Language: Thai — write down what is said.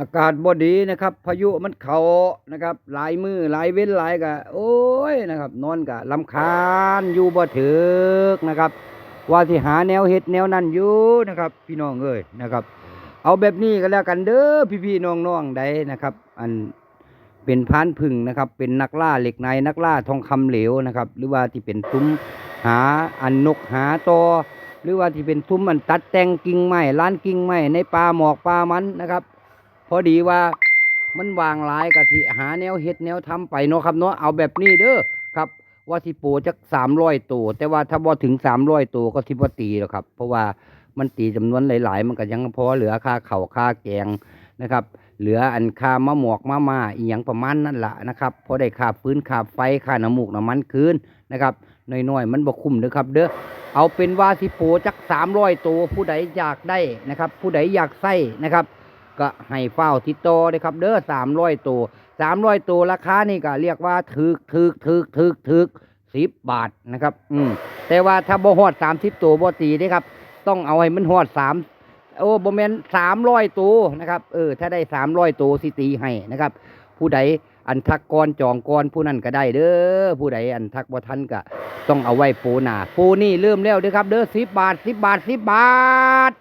อากาศบ่ดีนะครับ พายุมันเขานะครับ หลายมือหลายเว้นหลายก็โอ้ยนะครับ นอนก็ลำคาญอยู่บ่ถึกนะครับ ว่าสิหาแนวเฮ็ดแนวนั้นอยู่นะครับ พี่น้องเอ้ยนะครับ เอาแบบนี้ก็แล้วกันเด้อพี่ๆน้องๆใดนะครับ อันเป็นพานพึ่งนะครับ เป็นนักล่าเหล็กในนักล่าทองคำเหลวนะครับ หรือว่าที่เป็นซุ้มหาอันนกหาตอหรือว่าที่เป็นซุ้มอันตัดแต่งกิ่งไม้ล้านกิ่งไม้ในป่าหมอกป่ามันนะครับ พอดีว่ามันวางหลายกะทิหาแนวเฮ็ดแนวทำไปเนาะครับเนาะเอาแบบนี้เด้อครับ ว่าสิปรจักสามร้อยตัวแต่ว่าถ้าบ่ถึงสามร้อยตัวก็สิบ่ตีหรอกครับ เพราะว่ามันตีจำนวนหลาย ๆ มันก็ยังพอเหลือค่าเข่าค่าแกงนะครับ เหลืออันค่ามะหมวกมะมาอีหยังประมาณนั่นละนะครับพอได้ค่าฟื้นค่าไฟค่าน้ำมูกน้ำมันคืนนะครับน้อยๆมันบ่คุ้มเด้อครับ เด้อเอาเป็นว่าสิปรจักสามร้อยตัวผู้ใดอยากได้นะครับ ผู้ใดอยากใส่นะครับ ก็ให้เฝ้าติดต่อเลยครับ เด้อสามร้อยตัวสามร้อยตัวราคานี่ก็เรียกว่าถึกถึกถึกถึกถึกสิบบาทนะครับ อืมแต่ว่าถ้าบ่ฮอดสามสิบตัวบ่ตีเด้ครับ ต้องเอาให้มันฮอดสามโอ้บ่แมนสามร้อยตัวนะครับเออถ้าได้สามร้อยตัวสิตีให้นะครับ ผู้ใดอันทักกรจองกรผู้นั้นก็ได้เด้อผู้ใดอันทักบ่ทันก็ต้องเอาไว้ปูหนาปูนี่เริ่มแล้วเด้อครับ เด้อสิบบาทสิบบาทสิบบาท